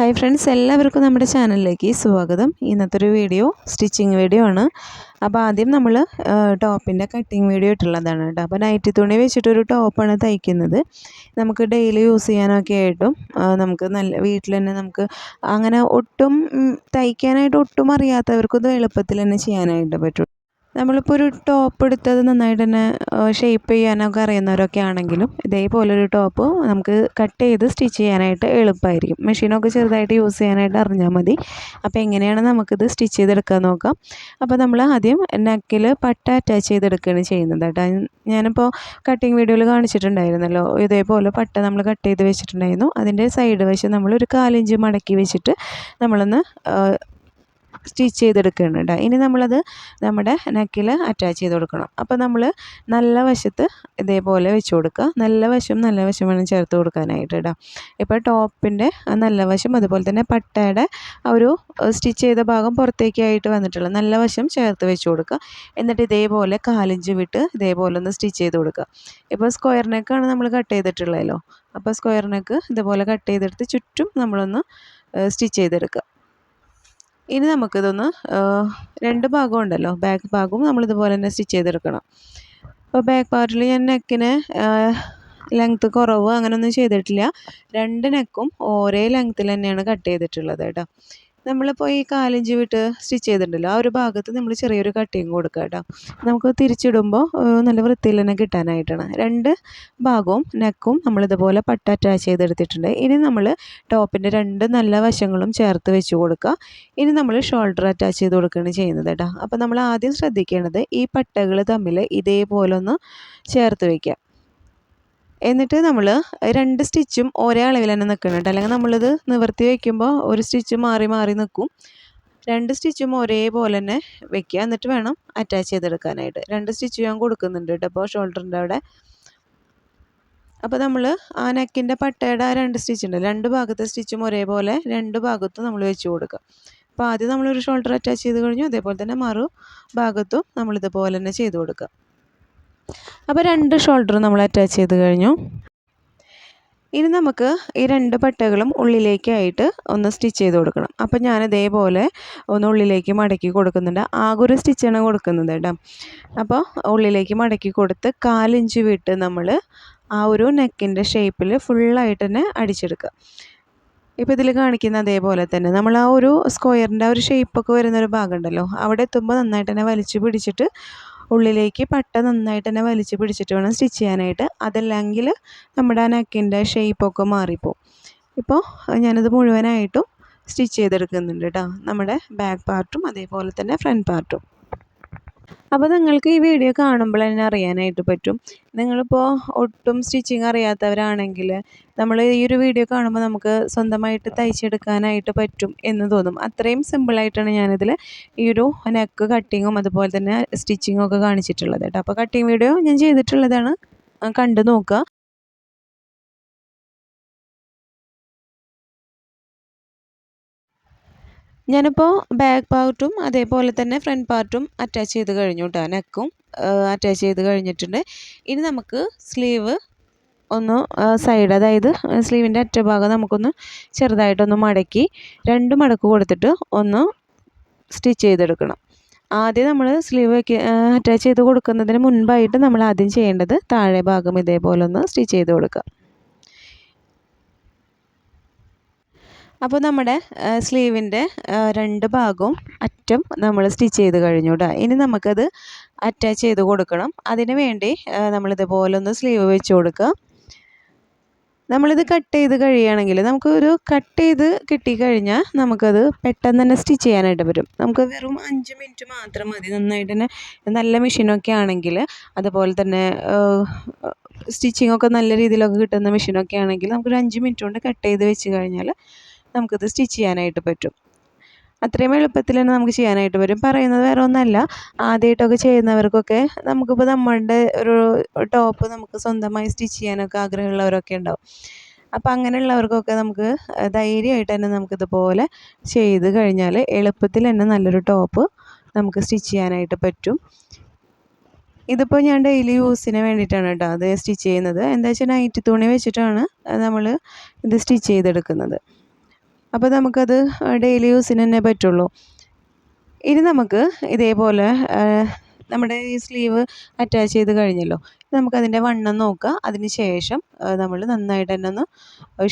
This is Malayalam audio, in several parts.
ഹായ് ഫ്രണ്ട്സ് എല്ലാവർക്കും നമ്മുടെ ചാനലിലേക്ക് സ്വാഗതം. ഇന്നത്തെ ഒരു വീഡിയോ സ്റ്റിച്ചിങ് വീഡിയോ ആണ്. അപ്പോൾ ആദ്യം നമ്മൾ ടോപ്പിന്റെ കട്ടിങ് വീഡിയോ ഇട്ടുള്ളതാണ് കേട്ടോ. അപ്പോൾ നൈറ്റി തുണി വെച്ചിട്ടൊരു ടോപ്പാണ് തയ്ക്കുന്നത്. നമുക്ക് ഡെയിലി യൂസ് ചെയ്യാനൊക്കെ ആയിട്ടും നമുക്ക് നല്ല വീട്ടിൽ തന്നെ നമുക്ക് അങ്ങനെ ഒട്ടും തയ്ക്കാനായിട്ട് ഒട്ടും അറിയാത്തവർക്കും ഇത് എളുപ്പത്തിൽ തന്നെ ചെയ്യാനായിട്ട് പറ്റും. നമ്മളിപ്പോൾ ഒരു ടോപ്പ് എടുത്തത് നന്നായിട്ട് തന്നെ ഷേപ്പ് ചെയ്യാനൊക്കെ അറിയുന്നവരൊക്കെ ആണെങ്കിലും ഇതേപോലെ ഒരു ടോപ്പ് നമുക്ക് കട്ട് ചെയ്ത് സ്റ്റിച്ച് ചെയ്യാനായിട്ട് എളുപ്പമായിരിക്കും മെഷീനൊക്കെ ചെറുതായിട്ട് യൂസ് ചെയ്യാനായിട്ട് അറിഞ്ഞാൽ മതി. അപ്പോൾ എങ്ങനെയാണ് നമുക്കിത് സ്റ്റിച്ച് ചെയ്തെടുക്കാൻ നോക്കാം. അപ്പോൾ നമ്മൾ ആദ്യം നെക്കിൽ പട്ട അറ്റാച്ച് ചെയ്തെടുക്കുകയാണ് ചെയ്യുന്നത് കേട്ടോ. ഞാനിപ്പോൾ കട്ടിങ് വീഡിയോയിൽ കാണിച്ചിട്ടുണ്ടായിരുന്നല്ലോ. ഇതേപോലെ പട്ട നമ്മൾ കട്ട് ചെയ്ത് വെച്ചിട്ടുണ്ടായിരുന്നു. അതിന്റെ സൈഡ് വശം നമ്മൾ ഒരു കാലിഞ്ച് മടക്കി വെച്ചിട്ട് നമ്മളൊന്ന് സ്റ്റിച്ച് ചെയ്തെടുക്കുകയാണ് ഇനി നമ്മളത് നമ്മുടെ നെക്കിൽ അറ്റാച്ച് ചെയ്ത് കൊടുക്കണം. അപ്പോൾ നമ്മൾ നല്ല വശത്ത് ഇതേപോലെ വെച്ച് കൊടുക്കുക. നല്ല വശം നല്ല വശം വേണം ചേർത്ത് കൊടുക്കാനായിട്ട് കേട്ടോ ഇപ്പോൾ ടോപ്പിന്റെ നല്ല വശം അതുപോലെ തന്നെ പട്ടയുടെ ഒരു സ്റ്റിച്ച് ചെയ്ത ഭാഗം പുറത്തേക്കായിട്ട് വന്നിട്ടുള്ള നല്ല വശം ചേർത്ത് വെച്ച് കൊടുക്കുക. എന്നിട്ട് ഇതേപോലെ കാലിഞ്ച് വിട്ട് ഇതേപോലെ ഒന്ന് സ്റ്റിച്ച് ചെയ്ത് കൊടുക്കുക. ഇപ്പോൾ സ്ക്വയർ നെക്കാണ് നമ്മൾ കട്ട് ചെയ്തിട്ടുള്ളതല്ലോ. അപ്പോൾ സ്ക്വയർ നെക്ക് ഇതുപോലെ കട്ട് ചെയ്തെടുത്ത് ചുറ്റും നമ്മളൊന്ന് സ്റ്റിച്ച് ചെയ്തെടുക്കുക. ഇനി നമുക്കിതൊന്ന് രണ്ട് ഭാഗം ഉണ്ടല്ലോ. ബാക്ക് ഭാഗവും നമ്മളിതുപോലെ തന്നെ സ്റ്റിച്ച് ചെയ്തെടുക്കണം. അപ്പോൾ ബാക്ക് പാർട്ടിൽ ഞാൻ നെക്കിന് ലെങ്ത്ത് കുറവ് അങ്ങനെയൊന്നും ചെയ്തിട്ടില്ല. രണ്ട് നെക്കും ഒരേ ലെങ്ത്തിൽ തന്നെയാണ് കട്ട് ചെയ്തിട്ടുള്ളത് കേട്ടോ. നമ്മളിപ്പോൾ പോയി കാലഞ്ച് വിട്ട് സ്റ്റിച്ച് ചെയ്തിട്ടുണ്ടല്ലോ ആ ഒരു ഭാഗത്ത് നമ്മൾ ചെറിയൊരു കട്ടിങ് കൊടുക്കുക കേട്ടോ. നമുക്ക് തിരിച്ചിടുമ്പോൾ നല്ല വൃത്തിയിൽ തന്നെ കിട്ടാനായിട്ടാണ്. രണ്ട് ഭാഗവും നെക്കും നമ്മളിതുപോലെ പട്ട അറ്റാച്ച് ചെയ്തെടുത്തിട്ടുണ്ട്. ഇനി നമ്മൾ ടോപ്പിന്റെ രണ്ട് നല്ല വശങ്ങളും ചേർത്ത് വെച്ച് കൊടുക്കുക. ഇനി നമ്മൾ ഷോൾഡർ അറ്റാച്ച് ചെയ്ത് കൊടുക്കുകയാണ് ചെയ്യുന്നത് കേട്ടോ. അപ്പോൾ നമ്മൾ ആദ്യം ശ്രദ്ധിക്കേണ്ടത് ഈ പട്ടകൾ തമ്മിൽ ഇതേപോലെ ഒന്ന് ചേർത്ത് വയ്ക്കുക എന്നിട്ട് നമ്മൾ രണ്ട് സ്റ്റിച്ചും ഒരേ അളവിൽ തന്നെ നിൽക്കണം കേട്ടോ അല്ലെങ്കിൽ നമ്മളിത് നിവർത്തി വയ്ക്കുമ്പോൾ ഒരു സ്റ്റിച്ച് മാറി മാറി നിൽക്കും. രണ്ട് സ്റ്റിച്ചും ഒരേപോലെ തന്നെ വെക്കുക. എന്നിട്ട് വേണം അറ്റാച്ച് ചെയ്തെടുക്കാനായിട്ട്. രണ്ട് സ്റ്റിച്ച് ഞാൻ കൊടുക്കുന്നുണ്ട് കേട്ടോ അപ്പോൾ ഷോൾഡറിന്റെ അവിടെ. അപ്പോൾ നമ്മൾ ആ നെക്കിന്റെ പട്ടയുടെ ആ രണ്ട് സ്റ്റിച്ച് ഉണ്ട്. രണ്ട് ഭാഗത്തെ സ്റ്റിച്ചും ഒരേപോലെ രണ്ട് ഭാഗത്തും നമ്മൾ വെച്ച് കൊടുക്കുക. അപ്പോൾ ആദ്യം നമ്മളൊരു ഷോൾഡർ അറ്റാച്ച് ചെയ്ത് കഴിഞ്ഞു. അതേപോലെ തന്നെ മറു ഭാഗത്തും നമ്മളിതുപോലെ തന്നെ ചെയ്ത് കൊടുക്കുക. അപ്പോൾ രണ്ട് ഷോൾഡർ നമ്മൾ അറ്റാച്ച് ചെയ്ത് കഴിഞ്ഞു. ഇനി നമുക്ക് ഈ രണ്ട് പട്ടകളും ഉള്ളിലേക്കായിട്ട് ഒന്ന് സ്റ്റിച്ച് ചെയ്ത് കൊടുക്കണം. അപ്പോൾ ഞാൻ ഇതേപോലെ ഒന്ന് ഉള്ളിലേക്ക് മടക്കി കൊടുക്കുന്നുണ്ട്. ആകെ ഒരു സ്റ്റിച്ചാണ് കൊടുക്കുന്നത് കേട്ടോ. അപ്പോൾ ഉള്ളിലേക്ക് മടക്കി കൊടുത്ത് കാലിഞ്ച് വിട്ട് നമ്മൾ ആ ഒരു നെക്കിന്റെ ഷേപ്പിൽ ഫുള്ളായിട്ട് തന്നെ അടിച്ചെടുക്കുക. ഇപ്പോൾ ഇതിൽ കാണിക്കുന്ന അതേപോലെ തന്നെ നമ്മൾ ആ ഒരു സ്ക്വയറിന്റെ ആ ഒരു ഷേപ്പൊക്കെ വരുന്നൊരു ഭാഗം ഉണ്ടല്ലോ അവിടെ എത്തുമ്പോൾ നന്നായിട്ട് തന്നെ വലിച്ചു പിടിച്ചിട്ട് ഉള്ളിലേക്ക് പട്ട നന്നായിട്ട് തന്നെ വലിച്ചു പിടിച്ചിട്ട് വേണം സ്റ്റിച്ച് ചെയ്യാനായിട്ട്. അതല്ലെങ്കിൽ നമ്മുടെ ആ നെക്കിന്റെ ഷേപ്പൊക്കെ മാറിപ്പോവും. ഇപ്പോൾ ഞാനത് മുഴുവനായിട്ടും സ്റ്റിച്ച് ചെയ്തെടുക്കുന്നുണ്ട് കേട്ടോ. നമ്മുടെ ബാക്ക് പാർട്ടും അതേപോലെ തന്നെ ഫ്രണ്ട് പാർട്ടും അപ്പോൾ നിങ്ങൾക്ക് ഈ വീഡിയോ കാണുമ്പോൾ തന്നെ അറിയാനായിട്ട് പറ്റും. നിങ്ങളിപ്പോൾ ഒട്ടും സ്റ്റിച്ചിങ് അറിയാത്തവരാണെങ്കിൽ നമ്മൾ ഈ ഒരു വീഡിയോ കാണുമ്പോൾ നമുക്ക് സ്വന്തമായിട്ട് തയ്ച്ചെടുക്കാനായിട്ട് പറ്റും എന്ന് തോന്നും. അത്രയും സിമ്പിളായിട്ടാണ് ഞാനിതിൽ ഈ ഒരു നെക്ക് കട്ടിങ്ങും അതുപോലെ തന്നെ സ്റ്റിച്ചിങ്ങും ഒക്കെ കാണിച്ചിട്ടുള്ളത് കേട്ടോ. അപ്പോൾ കട്ടിങ് വീഡിയോ ഞാൻ ചെയ്തിട്ടുള്ളതാണ്. കണ്ടു നോക്കുക. ഞാനിപ്പോൾ ബാക്ക് പാർട്ടും അതേപോലെ തന്നെ ഫ്രണ്ട് പാർട്ടും അറ്റാച്ച് ചെയ്ത് കഴിഞ്ഞു കേട്ടോ നെക്കും അറ്റാച്ച് ചെയ്ത് കഴിഞ്ഞിട്ടുണ്ട്. ഇനി നമുക്ക് സ്ലീവ് ഒന്ന് സൈഡ് അതായത് സ്ലീവിന്റെ അറ്റഭാഗം നമുക്കൊന്ന് ചെറുതായിട്ടൊന്ന് മടക്കി രണ്ട് മടക്ക് കൊടുത്തിട്ട് ഒന്ന് സ്റ്റിച്ച് ചെയ്തെടുക്കണം. ആദ്യം നമ്മൾ സ്ലീവ് വയ്ക്ക അറ്റാച്ച് ചെയ്ത് കൊടുക്കുന്നതിന് മുൻപായിട്ട് നമ്മൾ ആദ്യം ചെയ്യേണ്ടത് താഴെ ഭാഗം ഇതേപോലെ ഒന്ന് സ്റ്റിച്ച് ചെയ്ത് കൊടുക്കുക. അപ്പോൾ നമ്മുടെ സ്ലീവിന്റെ രണ്ട് ഭാഗവും അറ്റം നമ്മൾ സ്റ്റിച്ച് ചെയ്ത് കഴിഞ്ഞു കേട്ടോ ഇനി നമുക്കത് അറ്റാച്ച് ചെയ്ത് കൊടുക്കണം. അതിന് വേണ്ടി നമ്മളിതുപോലെ ഒന്ന് സ്ലീവ് വെച്ച് കൊടുക്കുക നമ്മളിത് കട്ട് ചെയ്ത് കഴിയുകയാണെങ്കിൽ നമുക്കൊരു കട്ട് ചെയ്ത് കിട്ടിക്കഴിഞ്ഞാൽ നമുക്കത് പെട്ടെന്ന് തന്നെ സ്റ്റിച്ച് ചെയ്യാനായിട്ട് പറ്റും. നമുക്ക് വെറും അഞ്ച് മിനിറ്റ് മാത്രം മതി. നന്നായിട്ട് തന്നെ നല്ല മെഷീനൊക്കെ ആണെങ്കിൽ അതുപോലെ തന്നെ സ്റ്റിച്ചിങ്ങൊക്കെ നല്ല രീതിയിലൊക്കെ കിട്ടുന്ന മെഷീനൊക്കെ ആണെങ്കിൽ നമുക്കൊരു അഞ്ച് മിനിറ്റ് കൊണ്ട് കട്ട് ചെയ്ത് വെച്ച് കഴിഞ്ഞാൽ നമുക്കത് സ്റ്റിച്ച് ചെയ്യാനായിട്ട് പറ്റും. അത്രയും എളുപ്പത്തിൽ തന്നെ നമുക്ക് ചെയ്യാനായിട്ട് വരും പറയുന്നത് വേറെ ഒന്നല്ല. ആദ്യമായിട്ടൊക്കെ ചെയ്യുന്നവർക്കൊക്കെ നമുക്കിപ്പോൾ നമ്മളുടെ ഒരു ടോപ്പ് നമുക്ക് സ്വന്തമായി സ്റ്റിച്ച് ചെയ്യാനൊക്കെ ആഗ്രഹമുള്ളവരൊക്കെ ഉണ്ടാവും. അപ്പോൾ അങ്ങനെയുള്ളവർക്കൊക്കെ നമുക്ക് ധൈര്യമായിട്ട് തന്നെ നമുക്കിതുപോലെ ചെയ്ത് കഴിഞ്ഞാൽ എളുപ്പത്തിൽ തന്നെ നല്ലൊരു ടോപ്പ് നമുക്ക് സ്റ്റിച്ച് ചെയ്യാനായിട്ട് പറ്റും. ഇതിപ്പോൾ ഞാൻ ഡെയിലി യൂസിന് വേണ്ടിയിട്ടാണ് കേട്ടോ അത് സ്റ്റിച്ച് ചെയ്യുന്നത്. എന്താ വെച്ചാൽ നൈറ്റ് തുണി വെച്ചിട്ടാണ് നമ്മൾ ഇത് സ്റ്റിച്ച് ചെയ്തെടുക്കുന്നത്. അപ്പോൾ നമുക്കത് ഡെയിലി യൂസിന് തന്നെ പറ്റുള്ളൂ. ഇനി നമുക്ക് ഇതേപോലെ നമ്മുടെ ഈ സ്ലീവ് അറ്റാച്ച് ചെയ്ത് കഴിഞ്ഞല്ലോ. നമുക്കതിന്റെ വണ്ണം നോക്കുക. അതിന് ശേഷം നമ്മൾ നന്നായിട്ട് തന്നെ ഒന്ന്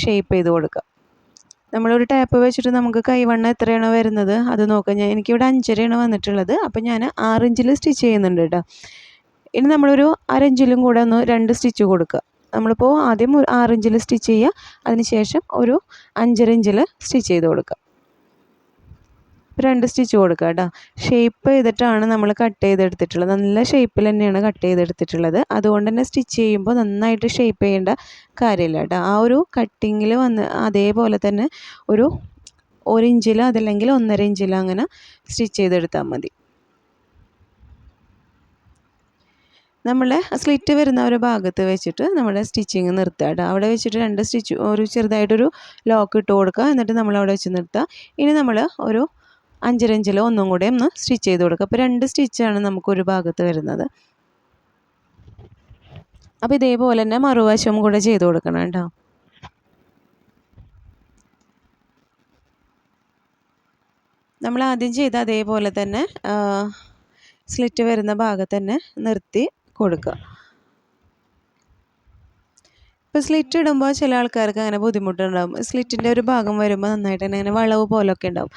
ഷേപ്പ് ചെയ്ത് കൊടുക്കുക. നമ്മളൊരു ടാപ്പ് വെച്ചിട്ട് നമുക്ക് കൈവണ്ണം എത്രയാണോ വരുന്നത് അത് നോക്കുക ഞാൻ എനിക്കിവിടെ അഞ്ചരയാണ് വന്നിട്ടുള്ളത്. അപ്പോൾ ഞാൻ ആറിഞ്ചിൽ സ്റ്റിച്ച് ചെയ്യുന്നുണ്ട് കേട്ടോ. ഇനി നമ്മളൊരു അരഞ്ചിലും കൂടെ ഒന്ന് രണ്ട് സ്റ്റിച്ച് കൊടുക്കുക. നമ്മളിപ്പോൾ ആദ്യം ഒരു ആറിഞ്ചിൽ സ്റ്റിച്ച് ചെയ്യുക അതിനുശേഷം ഒരു അഞ്ചര ഇഞ്ചിൽ സ്റ്റിച്ച് ചെയ്ത് കൊടുക്കുക രണ്ട് സ്റ്റിച്ച് കൊടുക്കുക കേട്ടോ. ഷേപ്പ് ചെയ്തിട്ടാണ് നമ്മൾ കട്ട് ചെയ്തെടുത്തിട്ടുള്ളത്. നല്ല ഷേപ്പിൽ തന്നെയാണ് കട്ട് ചെയ്തെടുത്തിട്ടുള്ളത്. അതുകൊണ്ട് തന്നെ സ്റ്റിച്ച് ചെയ്യുമ്പോൾ നന്നായിട്ട് ഷേപ്പ് ചെയ്യേണ്ട കാര്യമില്ല കേട്ടോ. ആ ഒരു കട്ടിങ്ങിൽ വന്ന് അതേപോലെ തന്നെ ഒരു ഒരു ഇഞ്ചിൽ അതല്ലെങ്കിൽ ഒന്നര ഇഞ്ചിൽ അങ്ങനെ സ്റ്റിച്ച് ചെയ്തെടുത്താൽ മതി. നമ്മൾ സ്ലിറ്റ് വരുന്ന ഒരു ഭാഗത്ത് വെച്ചിട്ട് നമ്മുടെ സ്റ്റിച്ചിങ് നിർത്തുക കേട്ടോ. അവിടെ വെച്ചിട്ട് രണ്ട് സ്റ്റിച്ച് ഒരു ചെറുതായിട്ടൊരു ലോക്ക് ഇട്ട് കൊടുക്കുക. എന്നിട്ട് നമ്മൾ അവിടെ വെച്ച് നിർത്തുക. ഇനി നമ്മൾ ഒരു അഞ്ചരഞ്ചിലോ ഒന്നും കൂടെ ഒന്ന് സ്റ്റിച്ച് ചെയ്ത് കൊടുക്കുക. അപ്പോൾ രണ്ട് സ്റ്റിച്ചാണ് നമുക്ക് ഒരു ഭാഗത്ത് വരുന്നത്. അപ്പോൾ ഇതേപോലെ തന്നെ മറുവശം കൂടെ ചെയ്ത് കൊടുക്കണം കേട്ടോ. നമ്മൾ ആദ്യം ചെയ്ത അതേപോലെ തന്നെ സ്ലിറ്റ് വരുന്ന ഭാഗത്ത് തന്നെ നിർത്തി കൊടുക്കുക. ഇപ്പോൾ സ്ലിറ്റ് ഇടുമ്പോൾ ചില ആൾക്കാർക്ക് അങ്ങനെ ബുദ്ധിമുട്ടുണ്ടാകും സ്ലിറ്റിന്റെ ഒരു ഭാഗം വരുമ്പോൾ നന്നായിട്ട് തന്നെ അങ്ങനെ വളവ് പോലൊക്കെ ഉണ്ടാവും.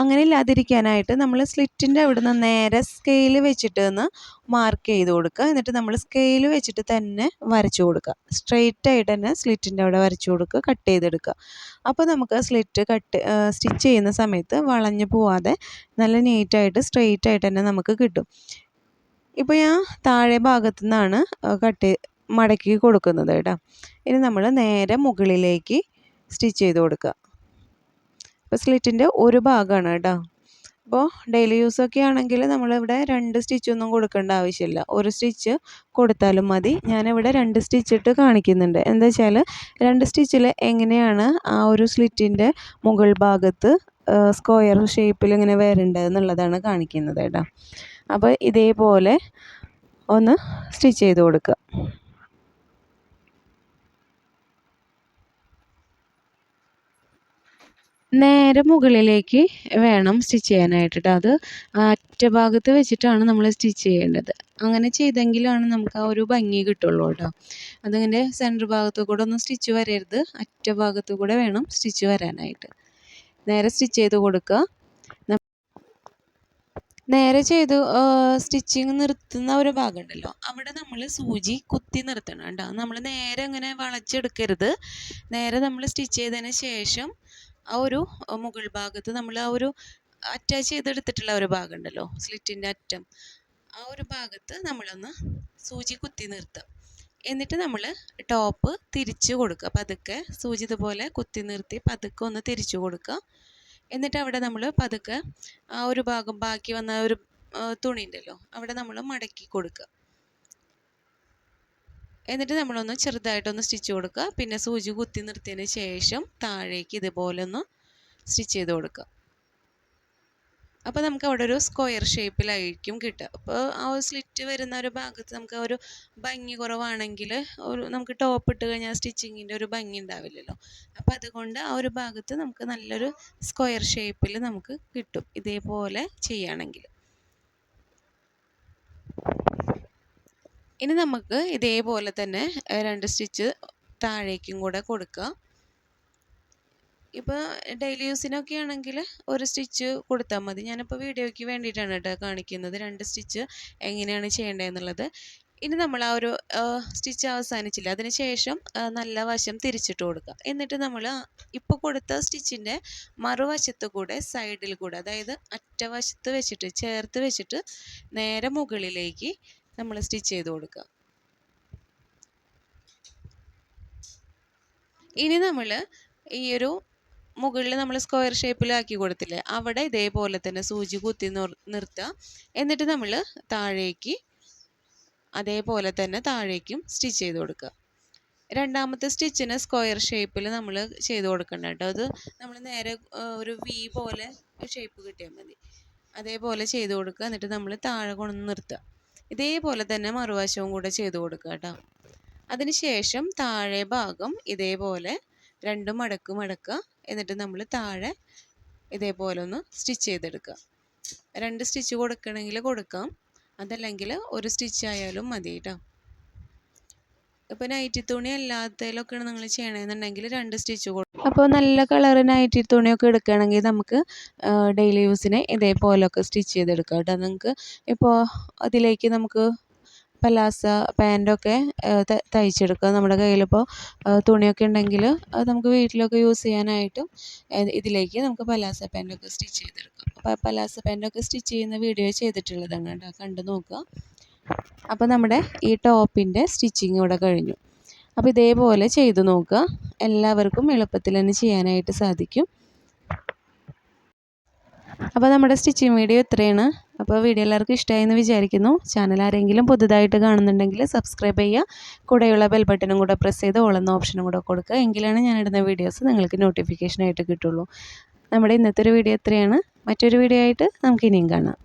അങ്ങനെ ഇല്ലാതിരിക്കാനായിട്ട് നമ്മൾ സ്ലിറ്റിന്റെ അവിടെ നിന്ന് നേരെ സ്കെയിൽ വെച്ചിട്ട് ഒന്ന് മാർക്ക് ചെയ്ത് കൊടുക്കുക. എന്നിട്ട് നമ്മൾ സ്കെയിൽ വെച്ചിട്ട് തന്നെ വരച്ചു കൊടുക്കുക. സ്ട്രെയിറ്റ് ആയിട്ട് തന്നെ സ്ലിറ്റിന്റെ അവിടെ വരച്ചു കൊടുക്കുക കട്ട് ചെയ്തെടുക്കുക. അപ്പോൾ നമുക്ക് സ്ലിറ്റ് കട്ട് സ്റ്റിച്ച് ചെയ്യുന്ന സമയത്ത് വളഞ്ഞു പോവാതെ നല്ല നീറ്റായിട്ട് സ്ട്രെയിറ്റ് ആയിട്ട് തന്നെ നമുക്ക് കിട്ടും. ഇപ്പോൾ ഞാൻ താഴെ ഭാഗത്തു നിന്നാണ് കട്ട് മടക്കി കൊടുക്കുന്നത് കേട്ടോ. ഇനി നമ്മൾ നേരെ മുകളിലേക്ക് സ്റ്റിച്ച് ചെയ്ത് കൊടുക്കുക. അപ്പോൾ സ്ലിറ്റിന്റെ ഒരു ഭാഗമാണ് കേട്ടോ. അപ്പോൾ ഡെയിലി യൂസൊക്കെ ആണെങ്കിൽ നമ്മളിവിടെ രണ്ട് സ്റ്റിച്ചൊന്നും കൊടുക്കേണ്ട ആവശ്യമില്ല. ഒരു സ്റ്റിച്ച് കൊടുത്താലും മതി. ഞാനിവിടെ രണ്ട് സ്റ്റിച്ച് ഇട്ട് കാണിക്കുന്നുണ്ട്. എന്താ വെച്ചാൽ രണ്ട് സ്റ്റിച്ചിൽ എങ്ങനെയാണ് ആ ഒരു സ്ലിറ്റിന്റെ മുകൾ ഭാഗത്ത് സ്ക്വയർ ഷേപ്പിൽ ഇങ്ങനെ വരേണ്ടത് എന്നുള്ളതാണ് കാണിക്കുന്നത് കേട്ടോ. അപ്പോൾ ഇതേപോലെ ഒന്ന് സ്റ്റിച്ച് ചെയ്ത് കൊടുക്കുക നേരെ മുകളിലേക്ക് വേണം സ്റ്റിച്ച് ചെയ്യാനായിട്ട് അത് അറ്റഭാഗത്ത് വെച്ചിട്ടാണ് നമ്മൾ സ്റ്റിച്ച് ചെയ്യേണ്ടത്. അങ്ങനെ ചെയ്തെങ്കിലാണ് നമുക്ക് ആ ഒരു ഭംഗി കിട്ടുള്ളൂ കേട്ടോ. അതിങ്ങനെ സെന്റർ ഭാഗത്ത് കൂടെ ഒന്നും സ്റ്റിച്ച് വരരുത്. അറ്റഭാഗത്ത് കൂടെ വേണം സ്റ്റിച്ച് വരാനായിട്ട്. നേരെ സ്റ്റിച്ച് ചെയ്ത് കൊടുക്കുക നേരെ ചെയ്തു. സ്റ്റിച്ചിങ് നിർത്തുന്ന ഒരു ഭാഗമുണ്ടല്ലോ. അവിടെ നമ്മൾ സൂചി കുത്തി നിർത്തണം കേട്ടോ. നമ്മൾ നേരെ അങ്ങനെ വളച്ചെടുക്കരുത്. നേരെ നമ്മൾ സ്റ്റിച്ച് ചെയ്തതിന് ശേഷം ആ ഒരു മുകൾ ഭാഗത്ത് നമ്മൾ ആ ഒരു അറ്റാച്ച് ചെയ്തെടുത്തിട്ടുള്ള ഒരു ഭാഗം ഉണ്ടല്ലോ സ്ലിറ്റിന്റെ അറ്റം. ആ ഒരു ഭാഗത്ത് നമ്മളൊന്ന് സൂചി കുത്തി നിർത്തും. എന്നിട്ട് നമ്മൾ ടോപ്പ് തിരിച്ച് കൊടുക്കുക. പതുക്കെ സൂചി ഇതുപോലെ കുത്തി നിർത്തി പതുക്കെ ഒന്ന് തിരിച്ചു കൊടുക്കുക. എന്നിട്ട് അവിടെ നമ്മൾ പതുക്കെ ആ ഒരു ഭാഗം ബാക്കി വന്ന ഒരു തുണി ഉണ്ടല്ലോ അവിടെ നമ്മൾ മടക്കി കൊടുക്കുക. എന്നിട്ട് നമ്മളൊന്ന് ചെറുതായിട്ടൊന്ന് സ്റ്റിച്ച് കൊടുക്കുക. പിന്നെ സൂചി കുത്തി നിർത്തിയതിന് ശേഷം താഴേക്ക് ഇതുപോലെ ഒന്ന് സ്റ്റിച്ച് ചെയ്ത് കൊടുക്കുക. അപ്പോൾ നമുക്ക് അവിടെ ഒരു സ്ക്വയർ ഷേപ്പിലായിരിക്കും കിട്ടുക. അപ്പോൾ ആ ഒരു സ്ലിറ്റ് വരുന്ന ഒരു ഭാഗത്ത് നമുക്ക് ഒരു ഭംഗി കുറവാണെങ്കിൽ ഒരു നമുക്ക് ടോപ്പ് ഇട്ട് കഴിഞ്ഞാൽ സ്റ്റിച്ചിങ്ങിന്റെ ഒരു ഭംഗി ഉണ്ടാവില്ലല്ലോ. അപ്പോൾ അതുകൊണ്ട് ആ ഒരു ഭാഗത്ത് നമുക്ക് നല്ലൊരു സ്ക്വയർ ഷേപ്പിൽ നമുക്ക് കിട്ടും. ഇതേപോലെ ചെയ്യുകയാണെങ്കിൽ. ഇനി നമുക്ക് ഇതേപോലെ തന്നെ രണ്ട് സ്റ്റിച്ച് താഴേക്കും കൂടെ കൊടുക്കുക. ഇപ്പോൾ ഡെയിലി യൂസിനൊക്കെ ആണെങ്കിൽ ഒരു സ്റ്റിച്ച് കൊടുത്താൽ മതി. ഞാനിപ്പോൾ വീഡിയോയ്ക്ക് വേണ്ടിയിട്ടാണ് കേട്ടോ കാണിക്കുന്നത്. രണ്ട് സ്റ്റിച്ച് എങ്ങനെയാണ് ചെയ്യേണ്ടതെന്നുള്ളത്. ഇനി നമ്മൾ ആ ഒരു സ്റ്റിച്ച് അവസാനിച്ചില്ല അതിന് ശേഷം നല്ല വശം തിരിച്ചിട്ട് കൊടുക്കുക എന്നിട്ട് നമ്മൾ ഇപ്പോൾ കൊടുത്ത സ്റ്റിച്ചിന്റെ മറുവശത്ത് കൂടെ സൈഡിൽ കൂടെ അതായത് അറ്റവശത്ത് വെച്ചിട്ട് ചേർത്ത് വെച്ചിട്ട് നേരെ മുകളിലേക്ക് നമ്മൾ സ്റ്റിച്ച് ചെയ്ത് കൊടുക്കുക ഇനി നമ്മൾ ഈ ഒരു മുകളിൽ നമ്മൾ സ്ക്വയർ ഷേപ്പിലാക്കി കൊടുത്തില്ലേ അവിടെ ഇതേപോലെ തന്നെ സൂചി കുത്തി നിർത്തുക. എന്നിട്ട് നമ്മൾ താഴേക്ക് അതേപോലെ തന്നെ താഴേക്കും സ്റ്റിച്ച് ചെയ്ത് കൊടുക്കുക. രണ്ടാമത്തെ സ്റ്റിച്ചിന് സ്ക്വയർ ഷേപ്പിൽ നമ്മൾ ചെയ്ത് കൊടുക്കണം കേട്ടോ. അത് നമ്മൾ നേരെ ഒരു വി പോലെ ഷേപ്പ് കിട്ടിയാൽ മതി. അതേപോലെ ചെയ്ത് കൊടുക്കുക. എന്നിട്ട് നമ്മൾ താഴെ കൊണ്ടു നിർത്തുക. ഇതേപോലെ തന്നെ മറുവശവും കൂടെ ചെയ്ത് കൊടുക്കുക കേട്ടോ. അതിന് ശേഷം താഴെ ഭാഗം ഇതേപോലെ രണ്ട് മടക്ക് മടക്കുക. എന്നിട്ട് നമ്മൾ താഴെ ഇതേപോലെ ഒന്ന് സ്റ്റിച്ച് ചെയ്തെടുക്കുക. രണ്ട് സ്റ്റിച്ച് കൊടുക്കണമെങ്കിൽ കൊടുക്കാം. അതല്ലെങ്കിൽ ഒരു സ്റ്റിച്ച് ആയാലും മതി കേട്ടോ ഇപ്പോൾ നൈറ്റി തുണി അല്ലാത്തതിലൊക്കെയാണ് നിങ്ങൾ ചെയ്യണമെന്നുണ്ടെങ്കിൽ രണ്ട് സ്റ്റിച്ച് കൊടുക്കും അപ്പോൾ നല്ല കളർ നൈറ്റി തുണിയൊക്കെ എടുക്കുകയാണെങ്കിൽ നമുക്ക് ഡെയിലി യൂസിന് ഇതേപോലെയൊക്കെ സ്റ്റിച്ച് ചെയ്തെടുക്കാം കേട്ടോ നിങ്ങൾക്ക് ഇപ്പോൾ അതിലേക്ക് നമുക്ക് പലാസ പാന്റൊക്കെ തയ്ച്ചെടുക്കുക നമ്മുടെ കയ്യിലിപ്പോൾ തുണിയൊക്കെ ഉണ്ടെങ്കിൽ അത് നമുക്ക് വീട്ടിലൊക്കെ യൂസ് ചെയ്യാനായിട്ടും ഇതിലേക്ക് നമുക്ക് പലാസ പാന്റൊക്കെ സ്റ്റിച്ച് ചെയ്തെടുക്കാം. അപ്പോൾ പലാസ പാന്റൊക്കെ സ്റ്റിച്ച് ചെയ്യുന്ന വീഡിയോ ചെയ്തിട്ടുള്ളതാണ് കേട്ടോ. കണ്ടു നോക്കുക. അപ്പോൾ നമ്മുടെ ഈ ടോപ്പിന്റെ സ്റ്റിച്ചിങ് ഇവിടെ കഴിഞ്ഞു. അപ്പോൾ ഇതേപോലെ ചെയ്തു നോക്കുക. എല്ലാവർക്കും എളുപ്പത്തിൽ തന്നെ ചെയ്യാനായിട്ട് സാധിക്കും. അപ്പോൾ നമ്മുടെ സ്റ്റിച്ചിങ് വീഡിയോ ഇത്രയാണ്. അപ്പോൾ വീഡിയോ എല്ലാവർക്കും ഇഷ്ടമായി എന്ന് വിചാരിക്കുന്നു. ചാനൽ ആരെങ്കിലും പുതുതായിട്ട് കാണുന്നുണ്ടെങ്കിൽ സബ്സ്ക്രൈബ് ചെയ്യുക. കൂടെയുള്ള ബെൽ ബട്ടണും കൂടെ പ്രസ് ചെയ്ത് ഓളെന്ന ഓപ്ഷനും കൂടെ കൊടുക്കുക. എങ്കിലാണ് ഞാൻ ഇടുന്ന വീഡിയോസ് നിങ്ങൾക്ക് നോട്ടിഫിക്കേഷനായിട്ട് കിട്ടുള്ളൂ. നമ്മുടെ ഇന്നത്തെ ഒരു വീഡിയോ എത്രയാണ്? മറ്റൊരു വീഡിയോ ആയിട്ട് നമുക്ക് ഇനിയും കാണാം.